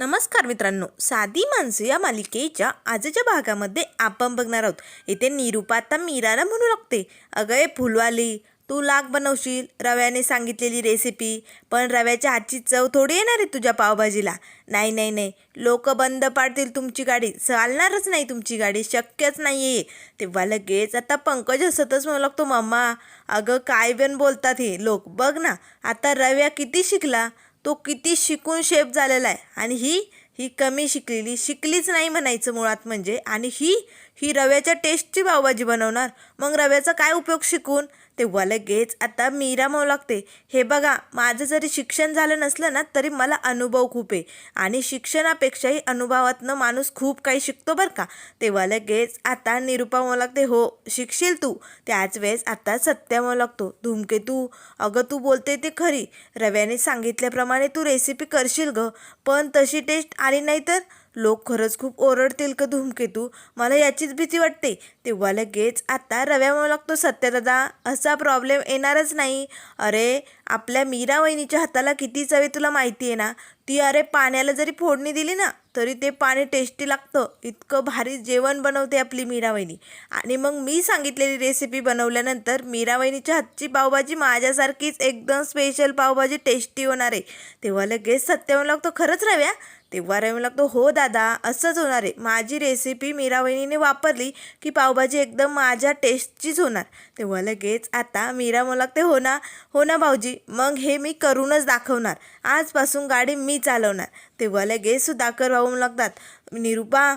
नमस्कार मित्रांनो साधी माणसं या मालिकेच्या आजच्या भागामध्ये आपण बघणार आहोत. इथे निरूपा आता मीराला म्हणू लागते अगं ए फुलवाली तू लाग बनवशील रव्याने सांगितलेली रेसिपी पण रव्याच्या हातची चव थोडी येणार आहे तुझ्या पावभाजीला. नाही नाही नाही लोक बंद पाडतील तुमची गाडी चालणारच नाही तुमची गाडी शक्यच नाही आहे तेव्हा लगेच आता पंकज हसतच म्हणू लागतो मम्मा अगं काय बन बोलतात हे लोक बघ ना आता रव्या किती शिकला तो किती शिकून शेप झालेला आहे. आणि ही ही कमी शिकलेली शिकलीच नाही म्हणायचं मुळात म्हणजे. आणि ही ही रव्याच्या टेस्टची पावभाजी बनवणार. मग रव्याचा काय उपयोग शिकून? तेव्हा लगेच आता मीरा म्हणू लागते. हे बघा माझं जरी शिक्षण झालं नसलं ना तरी मला अनुभव खूप आहे. आणि शिक्षणापेक्षाही अनुभवातनं माणूस खूप काही शिकतो बरं का. तेव्हा लगेच आता निरूपा लागते हो शिकशील तू. त्याच वेळेस आता सत्य लागतो लागतो धूमकेतू अगं तू बोलते ते खरी. रव्याने सांगितल्याप्रमाणे तू रेसिपी करशील ग. पण तशी टेस्ट आली नाही तर? लोक खरंच खूप ओरडतील का धूमकेतू? मला याचीच भीती वाटते. तेव्हा लगेच आता रव्या म्हणू लागतो सत्यदादा. असा प्रॉब्लेम येणारच नाही. अरे आपल्या मीरा वहिनीच्या हाताला किती चवे तुला माहिती आहे ना? ती अरे पाण्याला जरी फोडणी दिली ना तरी ते पाणी टेस्टी लागतं. इतकं भारी जेवण बनवते आपली मीरा वहिनी. आणि मग मी सांगितलेली रेसिपी बनवल्यानंतर मीरा वहिनीच्या हातची पावभाजी माझ्यासारखीच एकदम स्पेशल पावभाजी टेस्टी होणार आहे. तेव्हा लगेच सत्य लागतो. खरंच रव्या? तेव्हा रवी लागतो हो दादा असंच होणार आहे. माझी रेसिपी मीरा वहिनीने वापरली की पावभाजी एकदम माझ्या टेस्टचीच होणार. तेव्हा लगेच आता मीरा म्हणू लागते हो ना हो ना भाऊजी मग हे मी करूनच दाखवणार. आजपासून गाडी मी चालवणार. तेव्हा लगेच सुधाकर भाऊ म्हणू लागतात निरूपा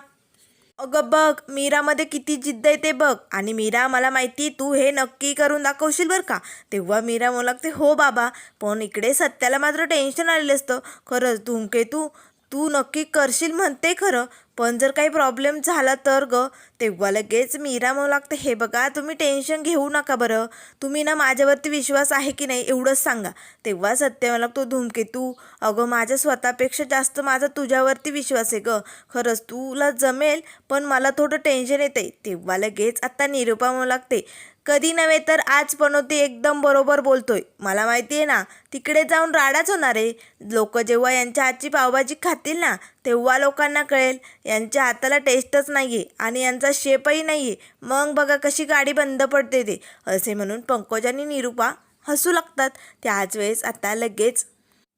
अगं बघ मीरामध्ये किती जिद्द आहे ते बघ. आणि मीरा मला माहिती तू हे नक्की करून दाखवशील बरं का? तेव्हा मीरा म्हणू लागते हो बाबा पण इकडे सत्याला मात्र टेन्शन आलेलं असतं. खरंच धुमकेतू तू नक्की करशील म्हणते खरं. पण जर काही प्रॉब्लेम झाला तर ग. तेव्हा लगेच मीरा म्हणू लागतं हे बघा तुम्ही टेन्शन घेऊ नका बरं. तुम्ही ना माझ्यावरती विश्वास आहे की नाही एवढंच सांगा. तेव्हा सत्य मला तो धूमकेतू अगं माझ्या स्वतःपेक्षा जास्त माझा तुझ्यावरती विश्वास आहे ग. खरंच तुला जमेल पण मला थोडं टेन्शन येते तेव्हा लगेच आत्ता निरूपा म्हणू लागते कधी नव्हे तर आज बनवते हो, एकदम बरोबर बोलतोय. मला माहिती आहे ना तिकडे जाऊन राडाच होणार आहे. लोक जेव्हा यांच्या हातची पावभाजी खातील ना तेव्हा लोकांना कळेल यांच्या हाताला टेस्टच नाही आहे आणि यांचा शेपही नाही आहे मग बघा कशी गाडी बंद पडते ते. असे म्हणून पंकज आणि निरूपा हसू लागतात. त्याच वेळेस आता लगेच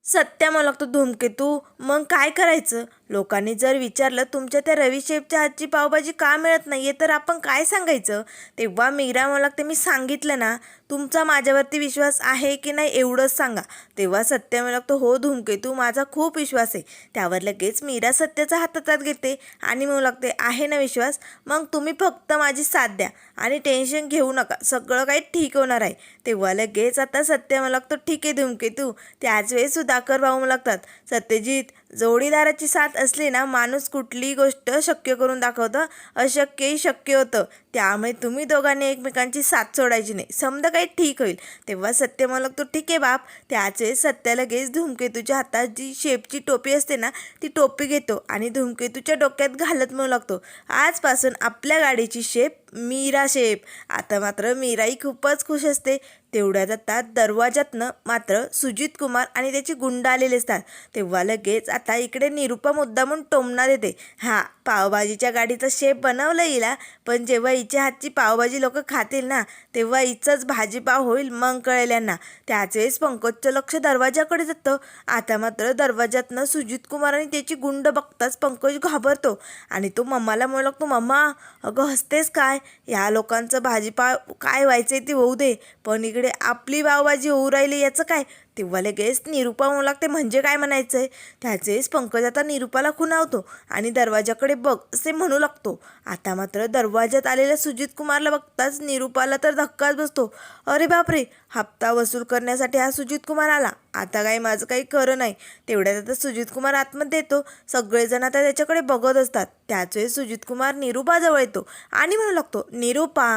सत्या मला लागतो धूमकेतू. मग काय करायचं? लोकांनी जर विचारलं तुमच्या त्या रवी शेफच्या हातची पावभाजी का मिळत नाही आहे तर आपण काय सांगायचं? तेव्हा मीरा मला ते मी सांगितलं ना तुमचा माझ्यावरती विश्वास आहे की नाही एवढंच सांगा. तेव्हा सत्य मला लागतो हो धूमकेतू माझा खूप विश्वास आहे. त्यावर लगेच मीरा सत्याचा हातात घेते आणि म्हणू लागते आहे ना विश्वास? मग तुम्ही फक्त माझी साथ द्या आणि टेन्शन घेऊ नका सगळं काही ठीक होणार आहे. तेव्हा लगेच आता सत्य मला लागतो ठीक आहे धूमकेतू त्याच वेळेस सुधाकर भाऊ मला लागतात. सत्यजित जोडीदाराची साथ असले ना माणूस कुठलीही गोष्ट शक्य करून दाखवतं अशक्यही शक्य होतं. त्यामुळे तुम्ही दोघांनी एकमेकांची साथ सोडायची नाही. समजा काही ठीक होईल. तेव्हा सत्य मला लागतो ठीक आहे बाप. त्याचे सत्य लगेच धूमकेतूच्या हातात जी शेपची टोपी असते ना ती टोपी घेतो आणि धूमकेतूच्या डोक्यात घालत म्हणू लागतो. आजपासून आपल्या गाडीची शेप मीरा शेप. आता मात्र मीराही खूपच खुश असते. तेवढ्यात आता दरवाजातनं मात्र सुजित कुमार आणि त्याची गुंड आलेले असतात. तेव्हा लगेच आता इकडे निरुपा मुद्दामून टोमणार येते. हां पावभाजीच्या गाडीचा शेप बनवलं हिला. पण जेव्हा हिच्या हातची पावभाजी लोक खातील ना तेव्हा हिचंच भाजीपाव होईल मग कळेल यांना. त्याच वेळेस पंकजचं लक्ष दरवाजाकडे जातं. आता मात्र दरवाजातनं सुजित कुमार आणि त्याची गुंड बघताच पंकज घाबरतो. आणि तो मम्माला म्हणू लागतो मम्मा अगं हसतेस काय? या लोकांचं भाजीपाव काय व्हायचंय ते होऊ दे. पण इकडे आपली पावभाजी होऊ राहिली याचं काय? तेव्हा लगेच निरूपा म्हणू लागते म्हणजे काय म्हणायचं आहे त्याचेच पंकज आता निरूपाला खुणावतो आणि दरवाजाकडे बघ असे म्हणू लागतो. आता मात्र दरवाजात आलेल्या सुजित कुमारला बघताच निरूपाला तर धक्काच बसतो. अरे बापरे! हप्ता वसूल करण्यासाठी हा सुजित कुमार आला. आता काही माझं काही खरं नाही. तेवढ्यात आता सुजित कुमार आतमध्ये येतो. सगळेजण आता त्याच्याकडे बघत असतात. त्याच वेळेस सुजित कुमार निरूपाजवळ येतो आणि म्हणू लागतो निरूपा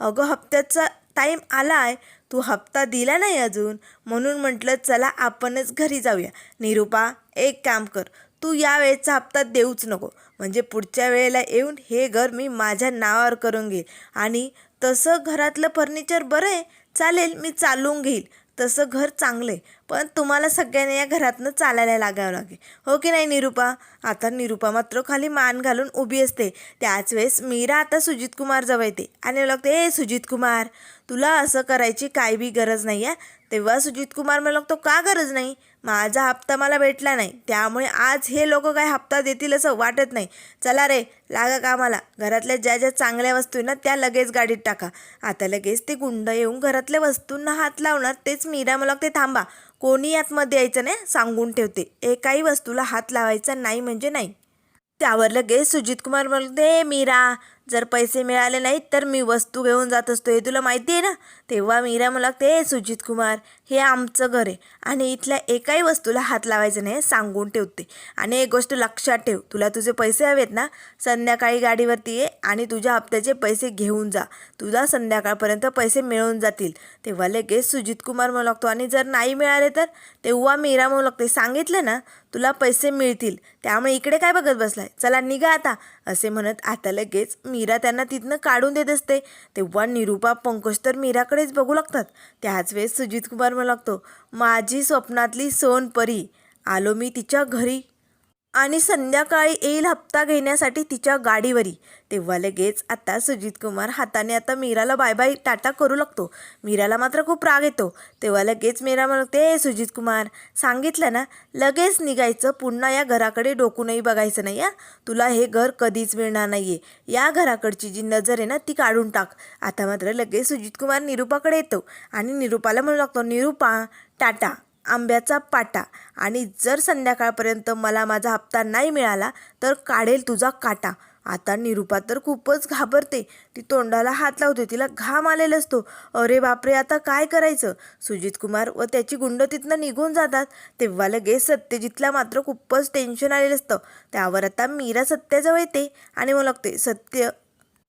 अगं हप्त्याचा टाईम आला आहे तू हप्ता दिला नाही अजून? म्हणून म्हटलं चला आपणच घरी जाऊया. निरूपा एक काम कर. तू या वेळेचा हप्ता देऊच नको. म्हणजे पुढच्या वेळेला येऊन हे घर मी माझ्या नावावर करून घेईल. आणि तसं घरातलं फर्निचर बरं आहे? चालेल मी चालवून घेईल. तसं घर चांगलं आहे. पण तुम्हाला सगळ्यांना या घरातनं चालायला लागावं लागेल. हो की नाही निरुपा? आता निरुपा मात्र खाली मान घालून उभी असते. त्याच वेळेस मीरा आता सुजित कुमार जवळ येते आणि मला लागते ए सुजित कुमार तुला असं करायची काय बी गरज नाही आहे तेव्हा सुजित कुमार मला लागतो का गरज नाही? माझा हप्ता मला भेटला नाही. त्यामुळे आज हे लोक काय हप्ता देतील असं वाटत नाही. चला रे लागा कामाला. घरातल्या ज्या ज्या चांगल्या वस्तू आहे ना त्या लगेच गाडीत टाका. आता लगेच ते गुंड येऊन घरातल्या वस्तूंना हात लावणार तेच मीरा मला ते थांबा. कोणी आतमध्ये यायचं नाही सांगून ठेवते. एकाही वस्तूला हात लावायचा नाही म्हणजे नाही. त्यावर लगेच सुजित कुमार म्हणते मीरा जर पैसे मिळाले नाहीत तर मी वस्तू घेऊन जात असतो. हे तुला माहिती आहे ना? तेव्हा मीरा मला लागते सुजित कुमार हे आमचं घर आहे आणि इथल्या एकाही वस्तूला हात लावायचं नाही हे सांगून ठेवते. आणि एक गोष्ट लक्षात ठेव तुला तुझे पैसे हवेत ना? संध्याकाळी गाडीवरती ये आणि तुझ्या हप्त्याचे पैसे घेऊन जा. तुला संध्याकाळपर्यंत पैसे मिळून जातील. तेव्हा लगेच सुजित कुमार म्हणू लागतो आणि जर नाही मिळाले तर? तेव्हा मीरा म्हणू लागते सांगितलं ना तुला पैसे मिळतील. त्यामुळे इकडे काय बघत बसलाय? चला निघा आता असे म्हणत आता लगेच मीरा त्यांना तिथनं काढून देत असते. तेव्हा निरुपा पंकज तर मीराकडेच बघू लागतात. त्याच वेळेस सुजित कुमार म्हणू लागतो माझी स्वप्नातली सोनपरी आलो मी तिच्या घरी. आणि संध्याकाळी येईल हप्ता घेण्यासाठी तिच्या गाडीवरी. तेव्हा लगेच आता सुजित कुमार हाताने आता मीराला बाय बाय टाटा करू लागतो. मीराला मात्र खूप राग येतो. तेव्हा लगेच मीरा म्हणते सुजित कुमार सांगितलं ना? लगेच निघायचं. पुन्हा या घराकडे डोकूनही बघायचं नाही या तुला हे घर कधीच मिळणार नाही आहे या घराकडची जी नजर आहे ना ती काढून टाक. आता मात्र लगेच सुजित कुमार निरुपाकडे येतो आणि निरुपाला म्हणू लागतो निरूपा टाटा. आंब्याचा पाटा. आणि जर संध्याकाळपर्यंत मला माझा हप्ता नाही मिळाला तर काढेल तुझा काटा. आता निरुपा तर खूपच घाबरते. ती तोंडाला हात लावते तिला घाम आलेला असतो. अरे बापरे आता काय करायचं? सुजित कुमार व त्याची गुंड तिथनं निघून जातात. तेव्हा लगेच सत्यजितला मात्र खूपच टेन्शन आलेलं असतं. त्यावर आता मीरा सत्याजवळ येते आणि मग लागते सत्य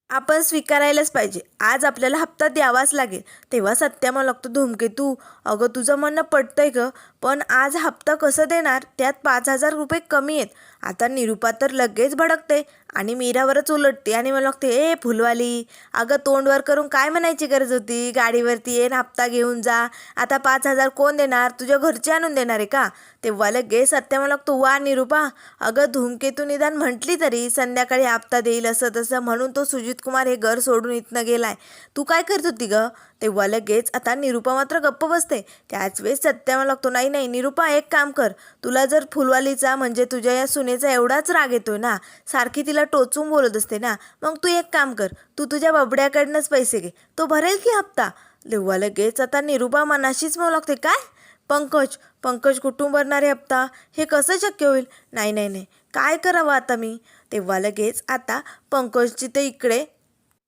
आपण स्वीकारायलाच पाहिजे. आज आपल्याला हप्ता द्यावाच लागेल. तेव्हा सत्या लागतो धूमकेतू अगं तुझं म्हणणं पटतंय ग पण आज हप्ता कसं देणार? त्यात पाच हजार रुपये कमी आहेत. आता निरुपा तर लगेच भडकते. आणि मीरावरच उलटते आणि मला लागते ए फुलवाली अगं तोंडवर करून काय म्हणायची गरज होती? गाडीवरती ये हप्ता घेऊन जा. आता पाच हजार कोण देणार? तुझ्या घरचे आणून देणार आहे का? तेव्हा लगेच सत्या मला लागतो वा निरुपा अगं धूमकेतू निदान म्हटली तरी संध्याकाळी हप्ता देईल असं तसं म्हणून तो सुजित कुमार हे घर सोडून इथनं गेलाय. तू काय करत होती गं? तेव्हा लगेच आता निरुपा मात्र गप्प बसते. त्याच वेळेस सत्या लागतो नाही नाही निरुपा एक काम कर. तुला जर फुलवालीचा म्हणजे तुझ्या या सुनेचा एवढाच राग येतोय ना सारखी तिला टोचून बोलत असते ना मग तू एक काम कर तू तुझ्या बबड्याकडनंच पैसे घे. तो भरेल की हप्ता? तेव्हा लगेच आता निरुपा मनाशीच म्हणू लागते काय? पंकज पंकज कुठून भरणारे हप्ता? हे कसं शक्य होईल? नाही नाही नाही काय करावं आता मी? तेव्हा लगेच आता पंकजची ते इकडे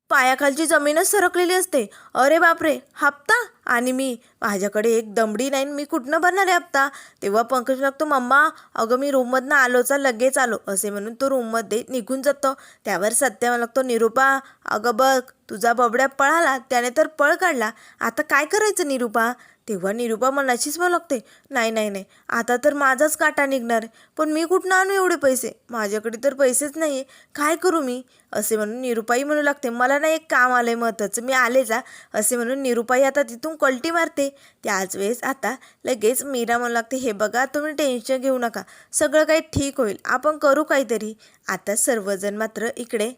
पायाखालची जमीनच सरकलेली असते. अरे बापरे हप्ता! आणि मी माझ्याकडे एक दमडी नाही मी कुठनं भरणार आहे हप्ता? तेव्हा पंकज लागतो मम्मा अगं मी रूममधनं आलोचा लगेच आलो. असे म्हणून तो रूममध्ये निघून जातो. त्यावर सत्या लागतो निरुपा अगं बघ तुझा बबड्या पळाला त्याने तर पळ काढला. आता काय करायचं निरुपा? तेव्हा निरुपा मनाशीच म्हणू लागते नाही नाही नाही आता तर माझाच काटा निघणार. आहे पण मी कुठनं आणू एवढे पैसे? माझ्याकडे तर पैसेच नाही आहे काय करू मी? असे म्हणून निरुपाई म्हणू लागते मला ना एक काम आलं आहे महत्त्वाचं मी आले जा. असे म्हणून निरुपाई आता तिथून कल्टी मारते. त्याच वेळेस आता लगेच मीरा म्हणू लागते हे बघा तुम्ही टेन्शन घेऊ नका. सगळं काही ठीक होईल. आपण करू काहीतरी. आता सर्वजण मात्र इकडे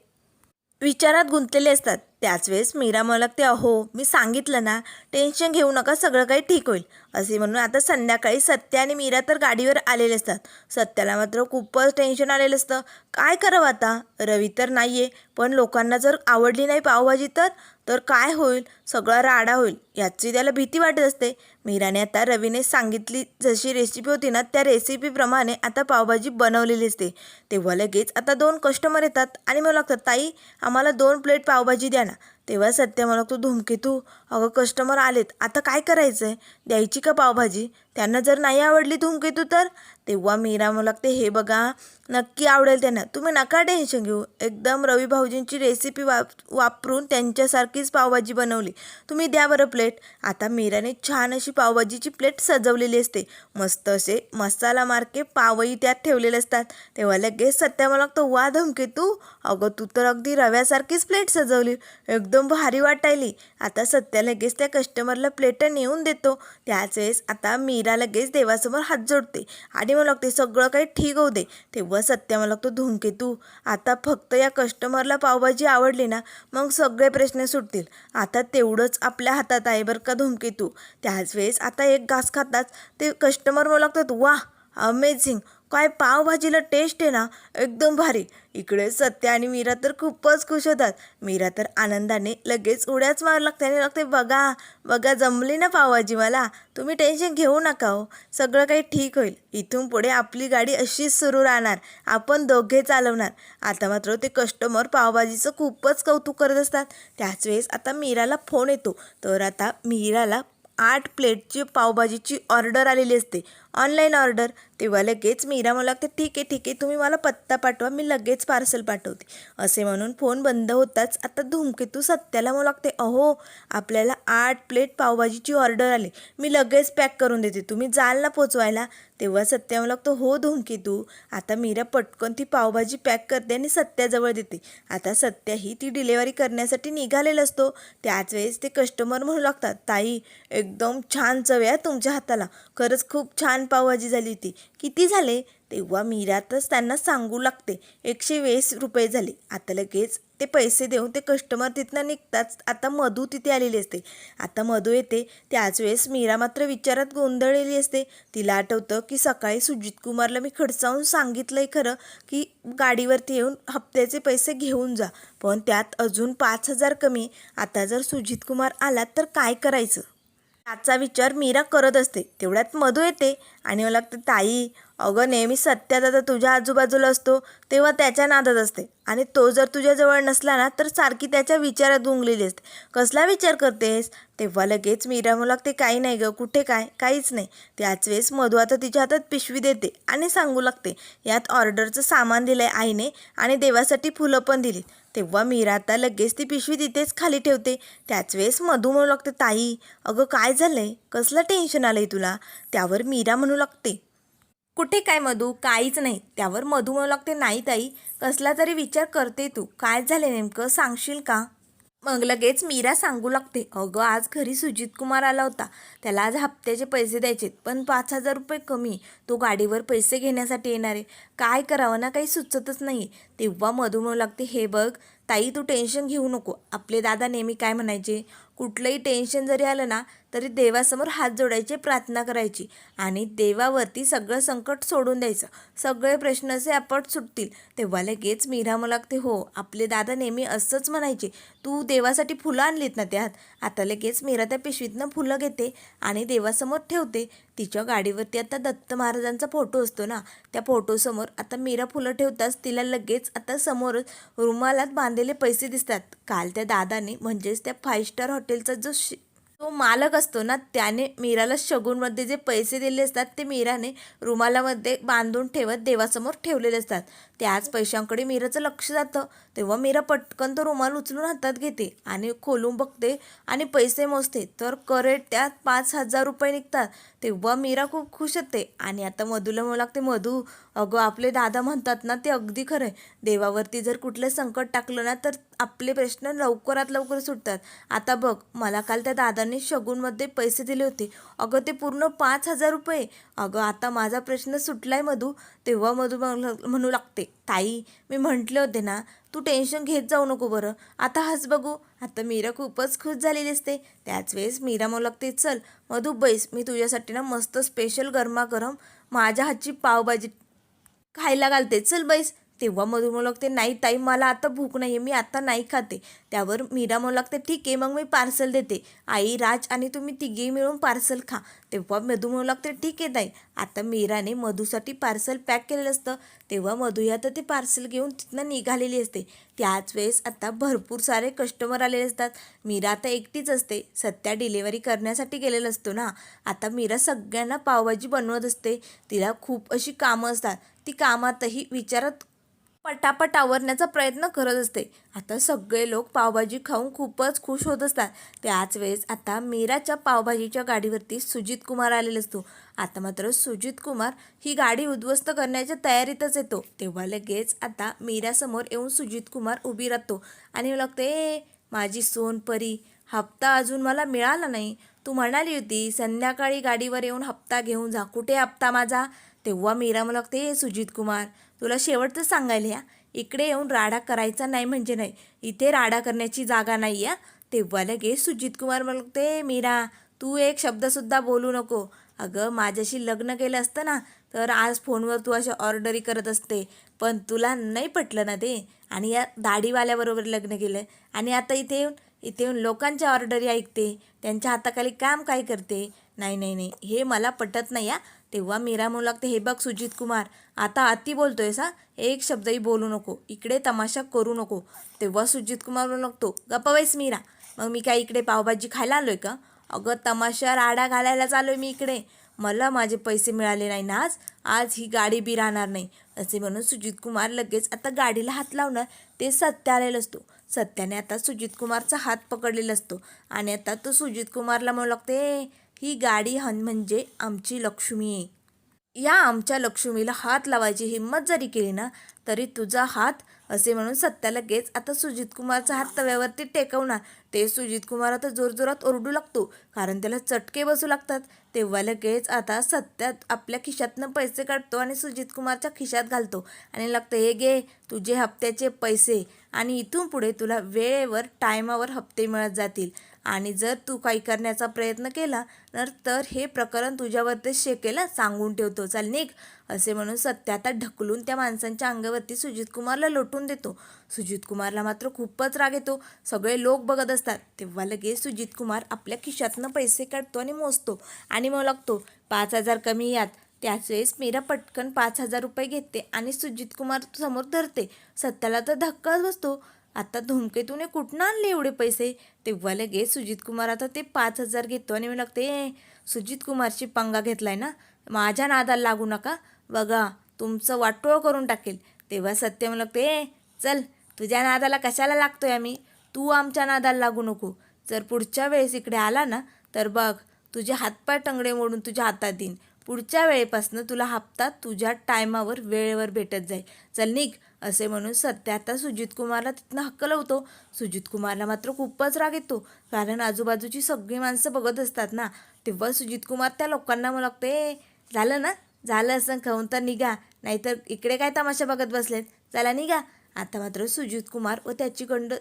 विचारात गुंतलेले असतात. त्याच वेळेस मीरा मला लागते अहो मी सांगितलं ना टेन्शन घेऊ नका सगळं काही ठीक होईल. असे म्हणून आता संध्याकाळी सत्य आणि मीरा तर गाडीवर आलेले असतात. सत्याला मात्र खूपच टेन्शन आलेलं असतं. काय करावं आता? रवी तर नाही आहे पण लोकांना जर आवडली नाही पावभाजी तर? तर काय होईल? सगळा राडा होईल. याची त्याला भीती वाटत असते. मीराने आता रवीने सांगितली जशी रेसिपी होती ना त्या रेसिपीप्रमाणे आता पावभाजी बनवलेली असते. तेव्हा लगेच आता दोन कस्टमर येतात आणि मला लागतात ताई आम्हाला दोन प्लेट पावभाजी द्या ना. तेव्हा सत्य मला लागतो धुमकेतू अगं कस्टमर आलेत. आता काय करायचं आहे द्यायची का पावभाजी? त्यांना जर नाही आवडली धूमकेतू तर? तेव्हा मीरा लागते हे बघा नक्की आवडेल त्यांना. तुम्ही नका टेन्शन घेऊ. एकदम रवी भाऊजींची रेसिपी वाप वापरून त्यांच्यासारखीच पावभाजी बनवली. तुम्ही द्या बरं प्लेट आता मीराने छान अशी पावभाजीची प्लेट सजवलेली असते. मस्त असे मसाला मार्के पावही त्यात ठेवलेले असतात. तेव्हा लगेच सत्या मला लागतो वा धमकेतू अगं तू तर अगदी रव्यासारखीच प्लेट सजवली. एकदम भारी वाटायली. आता सत्या लगेच त्या कस्टमरला प्लेट नेऊन देतो. त्याच वेळेस आता मीरा लगेच देवासमोर हात जोडते आणि मला लागते सगळं काही ठीक होऊ दे. तेव्हा सत्या मला लागतो धूमकेतू आता फक्त या कस्टमरला पावभाजी आवडली ना मग सगळे प्रश्न सुटतील. आता तेवढंच आपल्या हातात आहे बरं का धूमकेतू त्याच वेळेस आता एक घास खाताच ते कस्टमर मला लागतात वा अमेझिंग काय पावभाजीला टेस्ट आहे ना एकदम भारी. इकडे सत्या आणि मीरा तर खूपच खुश होतात. मीरा तर आनंदाने लगेच उड्याच मार लागते आणि लागते बघा बघा जमली ना पावभाजी मला. तुम्ही टेन्शन घेऊ नका हो. सगळं काही ठीक होईल. इथून पुढे आपली गाडी अशीच सुरू राहणार. आपण दोघे चालवणार. आता मात्र ते कस्टमर पावभाजीचं खूपच कौतुक करत असतात. त्याच वेळेस आता मीराला फोन येतो. तर आता मीराला आठ प्लेटची पावभाजीची ऑर्डर आलेली असते. Online order. तेव्हा लगेच मीरा मला लागते ठीक आहे ठीक आहे तुम्ही मला पत्ता पाठवा मी लगेच पार्सल पाठवते. असे म्हणून फोन बंद होताच आता धूमकेतू सत्याला मला लागते अहो आपल्याला आठ प्लेट पावभाजीची ऑर्डर आली मी लगेच पॅक करून देते तुम्ही जाल ना पोचवायला. तेव्हा सत्या मला लागतो हो धूमकेतू आता मीरा पटकन ती पावभाजी पॅक करते आणि सत्याजवळ देते. आता सत्या ही ती डिलेवरी करण्यासाठी निघालेला असतो. त्याच वेळेस ते कस्टमर म्हणू लागतात ताई एकदम छान चव आहे तुमच्या हाताला खरंच खूप छान पावभाजी झाली होती. किती झाले? तेव्हा मीरातच त्यांना सांगू लागते. एकशे वीस रुपये झाले. आता लगेच ते पैसे देऊन ते कस्टमर तिथनं निघताच आता मधू तिथे आलेली असते. आता मधू येते. त्याच वेळेस मीरा मात्र विचारात गोंधळलेली असते. तिला आठवतं की सकाळी सुजित कुमारला मी खडसावून सांगितलंय खरं की गाडीवरती येऊन हप्त्याचे पैसे घेऊन जा. पण त्यात अजून पाच हजार कमी. आता जर सुजित कुमार आला तर काय करायचं? त्याचा विचार मीरा करत असते. तेवढ्यात मधू येते आणि मला लागतं ताई अगं नेहमी सत्या दादा तुझ्या आजूबाजूला असतो तेव्हा त्याच्या नादात असते. आणि तो जर तुझ्याजवळ नसला ना तर सारखी त्याच्या विचारात गुंगलेली असते. कसला विचार करतेस? तेव्हा लगेच मीरा मला लागते काही नाही गं कुठे काय? काहीच नाही. त्याच वेळेस मधू आता तिच्या हातात पिशवी देते आणि सांगू लागते. यात ऑर्डरचं सामान दिलं आहे आईने आणि देवासाठी फुलं पण दिलीत. तेव्हा मीरा आता लगेच ती पिशवी तिथेच खाली ठेवते. त्याच वेळेस मधू म्हणू लागते ताई अगं काय झालंय? कसलं टेन्शन आलंय तुला? त्यावर मीरा म्हणू लागते कुठे काय मधू? काहीच नाही. त्यावर मधू म्हणू लागते नाही ताई कसला तरी विचार करते तू. काय झाले नेमकं? सांगशील का? मग लगेच मीरा सांगू लागते अगं आज घरी सुजित कुमार आला होता. त्याला आज हप्त्याचे पैसे द्यायचे पण पाच हजार रुपये कमी. तो गाडीवर पैसे घेण्यासाठी येणार आहे. काय करावं ना काही सुचतच नाही तेव्हा मधू म्हणू लागते हे बघ ताई तू टेन्शन घेऊ नको. आपले दादा नेहमी काय म्हणायचे? कुठलंही टेन्शन जरी आलं ना तरी देवासमोर हात जोडायचे प्रार्थना करायची आणि देवावरती सगळं संकट सोडून द्यायचं. सगळे प्रश्न असे आपट सुटतील. तेव्हा लगेच मीरा मला लागते हो आपले दादा नेहमी असंच म्हणायचे तू देवासाठी फुलं आणलीत ना त्यात? आता लगेच मीरा त्या पिशवीतनं फुलं घेते आणि देवासमोर ठेवते. तिच्या गाडीवरती आता दत्त महाराजांचा फोटो असतो ना त्या फोटोसमोर आता मीरा फुलं ठेवताच तिला लगेच आता समोरच रुमालात बांधलेले पैसे दिसतात. काल त्या दादाने म्हणजेच त्या फाईव्ह स्टार हॉटेलचा जो शि तो मालक असतो ना त्याने मीराला शगूनमध्ये जे पैसे दिले असतात ते मीराने रुमालामध्ये बांधून ठेवत देवासमोर ठेवलेले असतात. त्याच पैशांकडे मीराचं लक्ष जातं. तेव्हा मीरा पटकन तो रुमाल उचलून हातात घेते आणि खोलून बघते आणि पैसे मोजते. तर करेट त्यात पाच हजार रुपये निघतात. तेव्हा मीरा खूप खुश होते. आणि आता मधूला म्हणू लागते मधू अगं आपले दादा म्हणतात ना ते अगदी खरं आहे. देवावरती जर कुठलं संकट टाकलं ना तर आपले प्रश्न लवकरात लवकर सुटतात. आता बघ मला काल त्या दादांनी शगूनमध्ये पैसे दिले होते. अगं ते पूर्ण पाच हजार रुपये अगं आता माझा प्रश्न सुटलाय मधू. तेव्हा मधू म्हणू लागते ताई मी म्हटले होते ना तू टेन्शन घेत जाऊ नको बरं. आता हस बघू. आता मीरा खूपच खुश झालेली असते. त्याच वेळेस मीरा म्हणू लागते चल मधू बैस. मी तुझ्यासाठी ना मस्त स्पेशल गरमागरम माझ्या हातची पावभाजी खायला घालते. चल बैस. तेव्हा मधू म्हणू लागते नाही ताई मला आता भूक नाही आहे मी आता नाही खाते. त्यावर मीरा म्हणू लागते ठीक आहे मग मी पार्सल देते. आई राज आणि तुम्ही तिघेही मिळून पार्सल खा. तेव्हा मधू म्हणू लागते ठीक आहे ताई. आता मीराने मधूसाठी पार्सल पॅक केलेलं असतं. तेव्हा मधू आता ते पार्सल घेऊन तिथनं निघालेली असते. त्याच वेळेस आता भरपूर सारे कस्टमर आलेले असतात. मीरा आता एकटीच असते. सध्या डिलेवरी करण्यासाठी गेलेलं असतो ना. आता मीरा सगळ्यांना पावभाजी बनवत असते. तिला खूप अशी कामं असतात. ती कामातही विचारात पटापट आवरण्याचा प्रयत्न करत असते. आता सगळे लोक पावभाजी खाऊन खूपच खुश होत असतात. त्याच वेळेस आता मीराच्या पावभाजीच्या गाडीवरती सुजित कुमार आलेला असतो. आता मात्र सुजित कुमार ही गाडी उद्ध्वस्त करण्याच्या तयारीतच येतो. तेव्हा लगेच आता मीरासमोर येऊन सुजित कुमार उभी राहतो आणि लागते ए माझी सोनपरी हप्ता अजून मला मिळाला नाही. तू म्हणाली होती संध्याकाळी गाडीवर येऊन हप्ता घेऊन जा. कुठे हप्ता माझा? तेव्हा मीरा मला लागते "ए, सुजित कुमार तुला शेवटचं सांगायला या. इकडे येऊन राडा करायचा नाही म्हणजे नाही. इथे राडा करण्याची जागा नाही या. तेव्हा लगेच सुजित कुमार मला लागते मीरा तू एक शब्दसुद्धा बोलू नको. अगं माझ्याशी लग्न केलं असतं ना तर आज फोनवर तू अशा ऑर्डरी करत असते. पण तुला नाही पटलं ना ते? आणि या दाढीवाल्याबरोबर लग्न केलं. आणि आता इथे येऊन इथे येऊन लोकांच्या ऑर्डरी ऐकते त्यांच्या हाताखाली काम काय करते? नाही नाही नाही हे मला पटत नाही या तेव्हा मीरा म्हणू लागते हे बघ सुजित कुमार आता अति बोलतोय सा एक शब्दही बोलू नको इकडे तमाशा करू नको. तेव्हा सुजित कुमार लागतो गप्पा मीरा मग मी काय इकडे पावभाजी खायला आलोय का? अगं तमाशा राडा घालायलाच चालू मी इकडे. मला माझे पैसे मिळाले नाही ना आज आज ही गाडी बी राहणार नाही. असे म्हणून सुजित कुमार लगेच आता गाडीला हात लावणार ते सत्य आलेलं असतो. सत्याने आता सुजित कुमारचा हात पकडलेला असतो. आणि आता तो सुजित कुमारला म्हणू लागते ही गाडी हन म्हणजे आमची लक्ष्मी आहे या आमच्या लक्ष्मीला हात लावायची हिंमत जरी केली ना तरी तुझा हात असे म्हणून सत्या लगेच आता सुजित कुमारचा हात तव्यावरती टेकवणार. ते सुजित कुमार आता जोरजोरात ओरडू लागतो कारण त्याला चटके बसू लागतात. तेव्हा लगेच आता सत्यात आपल्या खिशातनं पैसे काढतो आणि सुजित कुमारच्या खिशात घालतो. आणि लागतं हे घे तुझे हप्त्याचे पैसे. आणि इथून पुढे तुला वेळेवर टायमावर हप्ते मिळत जातील. आणि जर तू काही करण्याचा प्रयत्न केला तर तर हे प्रकरण तुझ्यावरती शेकेला सांगून ठेवतो. चाल निघ. असे म्हणून सत्य आता ढकलून त्या माणसांच्या अंगावरती सुजित कुमारला लोटून देतो. सुजित कुमारला मात्र खूपच राग येतो. सगळे लोक बघत असतात. तेव्हा लगेच सुजित कुमार आपल्या खिशातनं पैसे काढतो आणि मोजतो आणि मग लागतो. पाच हजार कमी यात. त्याच वेळेस मीरा पटकन पाच हजार रुपये घेते आणि सुजित कुमार समोर धरते. सत्याला तर धक्काच बसतो. आता धूमकेतूने कुठनं आणले एवढे पैसे? तेव्हा लगेच सुजित कुमार आता ते पाच हजार घेतो आणि मी लागते "ए, सुजित कुमारची पंगा घेतलाय ना? माझ्या नादाला लागू नका. बघा तुमचं वाटोळ करून टाकेल. तेव्हा सत्य मला लागते "ए, चल तुझ्या नादाला कशाला लागतोय आम्ही? तू आमच्या नादाला लागू नको. जर पुढच्या वेळेस इकडे आला ना तर बघ तुझे हातपाय टंगडे मोडून तुझ्या हातात देईन. पुढच्या वेळेपासनं तुला हप्ता तुझ्या टायमावर वेळेवर भेटत जाईल. चल निघ असे म्हणून सत्य आता सुजित कुमारला तिथनं हक्कलवतो सुजित कुमारला मात्र खूपच राग येतो कारण आजूबाजूची सगळी माणसं बघत असतात ना. तेव्हा सुजित कुमार त्या लोकांना मला झालं ना? झालं असं खाऊन तर निघा. नाहीतर इकडे काय तमाशा बघत बसलेत? चला निघा. आता मात्र सुजित कुमार व त्याची गंड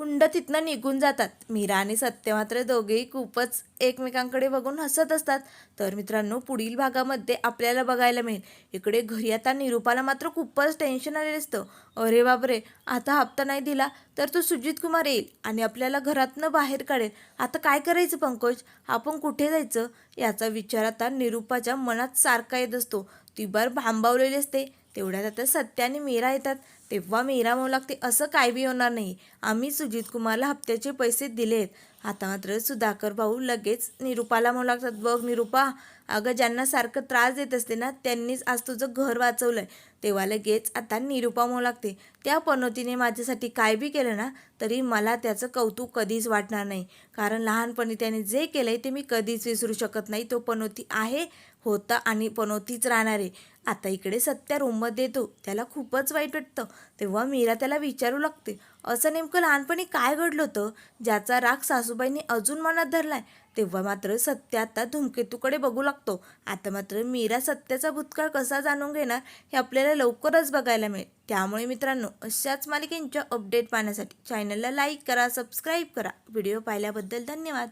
गुंड तिथनं निघून जातात. मीरा आणि सत्य मात्र दोघेही खूपच एकमेकांकडे बघून हसत असतात. तर मित्रांनो पुढील भागामध्ये आपल्याला बघायला मिळेल. इकडे घरी आता निरूपाला मात्र खूपच टेन्शन आलेलं असतं. अरे बापरे आता हप्ता नाही दिला तर तो सुजित कुमार येईल आणि आपल्याला घरातनं बाहेर काढेल. आता काय करायचं पंकज? आपण कुठे जायचं? याचा विचार आता निरूपाच्या मनात सारखा येत असतो. ती बार भांबावलेली असते. तेवढ्यात आता सत्या आणि मीरा येतात. तेव्हा मीरा म्हणू लागते असं काय बी होणार नाही. आम्ही सुजित कुमारला हप्त्याचे पैसे दिलेत. आता मात्र सुधाकर भाऊ लगेच निरूपाला म्हणू लागतात बघ निरूपा अगं ज्यांना सारखं त्रास देत असते ना त्यांनीच आज तुझं घर वाचवलंय. तेव्हा लगेच आता निरूपा म्हणू लागते त्या पनोतीने माझ्यासाठी काय बी केलं ना तरी मला त्याचं कौतुक कधीच वाटणार नाही. कारण लहानपणी त्याने जे केलंय ते मी कधीच विसरू शकत नाही. तो पनोती आहे होता आणि पनोतीच राहणार. आहे आता इकडे सत्या रूममध्ये येतो. त्याला खूपच वाईट वाटतं. तेव्हा मीरा त्याला विचारू लागते. असं नेमकं लहानपणी काय घडलं होतं? ज्याचा राग सासूबाईंनी अजून मनात धरलाय. तेव्हा मात्र सत्य आता धूमकेतूकडे बघू लागतो. आता मात्र मीरा सत्याचा भूतकाळ कसा जाणून घेणार हे आपल्याला लवकरच बघायला मिळेल. त्यामुळे मित्रांनो अशाच मालिकेंच्या अपडेट पाहण्यासाठी चॅनलला लाईक करा सबस्क्राईब करा. व्हिडिओ पाहिल्याबद्दल धन्यवाद.